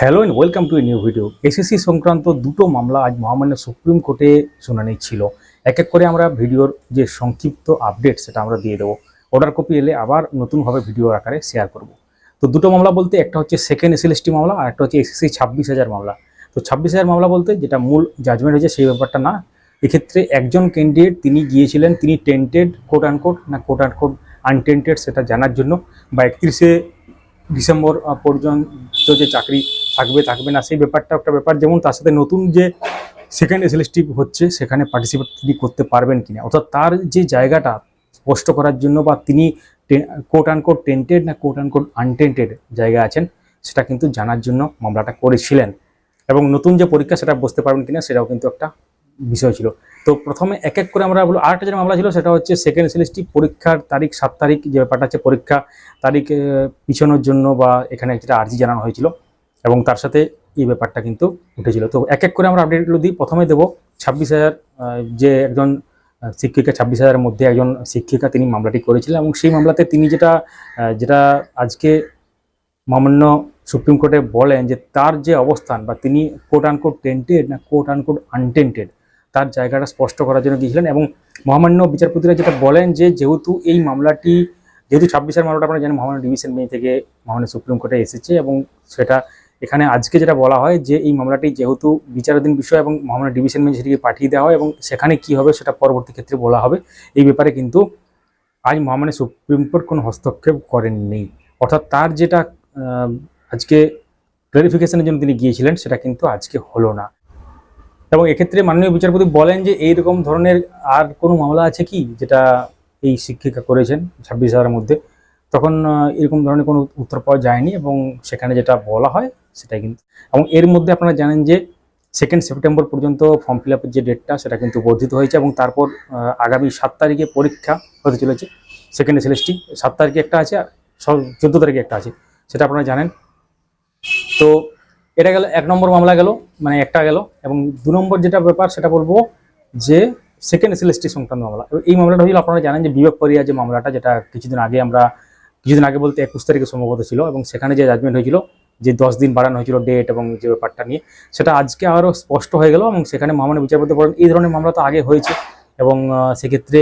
Hello and welcome to a new video SSC সংক্রান্ত দুটো মামলা আজ মহামান্য সুপ্রিম কোর্টে শুনানি ছিল। এক এক করে আমরা ভিডিওর যে সংক্ষিপ্ত আপডেট সেটা আমরা দিয়ে দেবো। অর্ডার কপি এলে আবার নতুনভাবে ভিডিও আকারে শেয়ার করব। তো দুটো মামলা বলতে একটা হচ্ছে সেকেন্ড এসএলএসটি মামলা আর একটা হচ্ছে এসএসসি ছাব্বিশ হাজার মামলা। তো ছাব্বিশ হাজার মামলা বলতে যেটা মূল জাজমেন্ট হয়েছে সেই ব্যাপারটা না। এক্ষেত্রে একজন ক্যান্ডিডেট তিনি গিয়েছিলেন, তিনি টেন্টেড কোট আনকোট না কোট আনকোট আনটেন্টেড সেটা জানার জন্য। বা একত্রিশে ডিসেম্বর পর্যন্ত যে চাকরি থাকবে থাকবে না। সেই ব্যাপারটা একটা ব্যাপার। যেমন তার সাথে নতুন যে সেকেন্ড এসএলএসটি হচ্ছে, সেখানে পার্টিসিপেট তিনি করতে পারবেন কিনা? অর্থাৎ তার যে জায়গাটা স্পষ্ট করার জন্য বা তিনি কোট আনকোট টেন্টেড না কোট আনকোট আনটেন্টেড জায়গা আছেন, সেটা কিন্তু জানার জন্য মামলাটা করেছিলেন। এবং নতুন যে পরীক্ষা, সেটা বুঝতে পারবেন কিনা, সেটাও কিন্তু একটা বিষয় ছিল। তো প্রথমে এক এক করে আমরা বলব, আরেকটা যে মামলা ছিল, সেটা হচ্ছে সেকেন্ড এসএলএসটি পরীক্ষার তারিখ, সাত তারিখ যে ব্যাপারটা আছে পরীক্ষা, তারিখ পিছানোর জন্য বা এখানে যেটা আর্জি জানানো হয়েছিল। এবং তার সাথে এই ব্যাপারটা কিন্তু উঠেছিল তো এক এক করে আমরা আপডেটগুলো দিই। প্রথমে দেবো, ছাব্বিশ হাজার যে একজন শিক্ষিকা, ছাব্বিশ হাজারের মধ্যে একজন শিক্ষিকা তিনি মামলাটি করেছিলেন এবং সেই মামলাতে তিনি যেটা যেটা আজকে মামন্য সুপ্রিম কোর্টে বলেন যে তার যে অবস্থান বা তিনি কোট আনকোট টেন্টেড না কোট আনকোট আনটেন্টেড তার জায়গাটা স্পষ্ট করার জন্য গিয়েছিলেন এবং মহামান্য বিচারপতিরা যেটা বলেন যে যেহেতু এই মামলাটি, যেহেতু ছাব্বিশের মামলাটা আপনারা জানেন মহামান্য ডিভিশন বেঞ্চ থেকে মহামান্য সুপ্রিম কোর্টে এসেছে এবং সেটা এখানে আজকে যেটা বলা হয় যে এই মামলাটি যেহেতু বিচারাধীন বিষয় এবং মহামান্য ডিভিশন বেঞ্চ সেটিকে পাঠিয়ে দেওয়া হয় এবং সেখানে কি হবে সেটা পরবর্তী ক্ষেত্রে বলা হবে, এই ব্যাপারে কিন্তু আজ মহামান্য সুপ্রিম কোর্ট কোনো হস্তক্ষেপ করেননি। অর্থাৎ তার যেটা আজকে ক্লারিফিকেশনের জন্য তিনি গিয়েছিলেন সেটা কিন্তু আজকে হলো না। এবং এক্ষেত্রে মাননীয় বিচারপতি বলেন যে এইরকম ধরনের আর কোনো মামলা আছে কি যেটা এই শিক্ষিকা করেছেন ছাব্বিশ হাজারের মধ্যে? তখন এরকম ধরনের কোনো উত্তর পাওয়া যায়নি এবং সেখানে যেটা বলা হয় সেটাই কিন্তু, এবং এর মধ্যে আপনারা জানেন যে সেকেন্ড সেপ্টেম্বর পর্যন্ত ফর্ম ফিল আপের যে ডেটটা সেটা কিন্তু বর্ধিত হয়েছে এবং তারপর আগামী সাত তারিখে পরীক্ষা হতে চলেছে। সেকেন্ড এসএলএসটি সাত তারিখে একটা আছে আর চোদ্দ তারিখে একটা আছে, সেটা আপনারা জানেন। তো এটা গেল, এক নম্বর মামলা গেল মানে একটা গেল এবং দু নম্বর যেটা ব্যাপার সেটা বলব যে সেকেন্ড এসএলএসটি সংক্রান্ত মামলা। এই মামলাটা হয়েছিল আপনারা জানেন যে বিবেক পরিয়া যে মামলাটা, যেটা কিছুদিন আগে আমরা কিছুদিন আগে বলতে একুশ তারিখে সম্ভবত ছিল এবং সেখানে যে জাজমেন্ট হয়েছিল, যে দশ দিন বাড়ানো হয়েছিল ডেট এবং যে ব্যাপারটা নিয়ে, সেটা আজকে আরও স্পষ্ট হয়ে গেল এবং সেখানে মামলা বিচারপতি বলেন, এই ধরনের মামলা তো আগে হয়েছে এবং সেক্ষেত্রে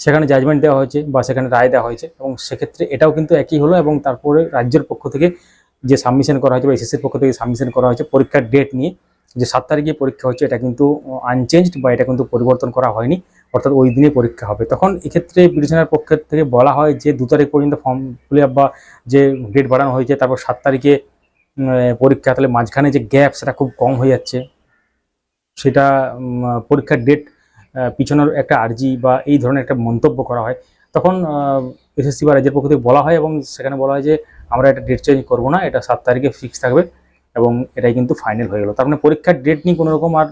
সেখানে জাজমেন্ট দেওয়া হয়েছে বা সেখানে রায় দেওয়া হয়েছে এবং সেক্ষেত্রে এটাও কিন্তু একই হলো এবং তারপরে রাজ্যের পক্ষ থেকে যে সাবমিশন করা হয়েছে বা এসএসসির পক্ষ থেকে সাবমিশন করা হয়েছে পরীক্ষার ডেট নিয়ে যে সাত তারিখে পরীক্ষা হচ্ছে, এটা কিন্তু আনচেঞ্জড বা এটা কিন্তু পরিবর্তন করা হয়নি, অর্থাৎ ওই দিনে পরীক্ষা হবে। তখন এক্ষেত্রে পিটিশনের পক্ষের থেকে বলা হয় যে, দু তারিখ পর্যন্ত ফর্ম ফিল আপ বা যে ডেট বাড়ানো হয়েছে, তারপর সাত তারিখে পরীক্ষা, তাহলে মাঝখানে যে গ্যাপ সেটা খুব কম হয়ে যাচ্ছে। সেটা পরীক্ষার ডেট পিছনের একটা আর্জি বা এই ধরনের একটা মন্তব্য করা হয়। তখন এসএসসি বা রাজ্যের পক্ষ থেকে বলা হয় এবং সেখানে বলা হয় যে, আমরা এটা ডেট চেঞ্জ করব না, এটা সাত তারিখে ফিক্স থাকবে। এবং এটাই কিন্তু ফাইনাল হয়ে গেলো। তার মানে পরীক্ষার ডেট নিয়ে কোনো রকম আর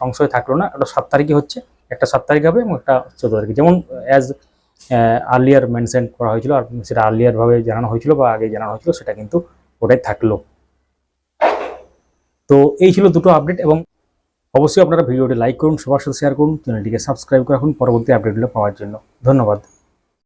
সংশয় থাকল না। এটা সাত তারিখে হচ্ছে, একটা সাত তারিখ হবে এবং একটা চোদ্দ তারিখে। যেমন অ্যাজ আর্লিয়ার মেনশন করা হয়েছিল, আর সেটা আর্লিয়ারভাবে জানানো হয়েছিল বা আগে জানানো হয়েছিল, সেটা কিন্তু ওটাই থাকল। তো এই ছিল দুটো আপডেট এবং অবশ্যই আপনারা ভিডিওটি লাইক করুন, সবার সাথে শেয়ার করুন চ্যানেলটিকে সাবস্ক্রাইব করে রাখুন, পরবর্তী আপডেটগুলো পাওয়ার জন্য। ধন্যবাদ।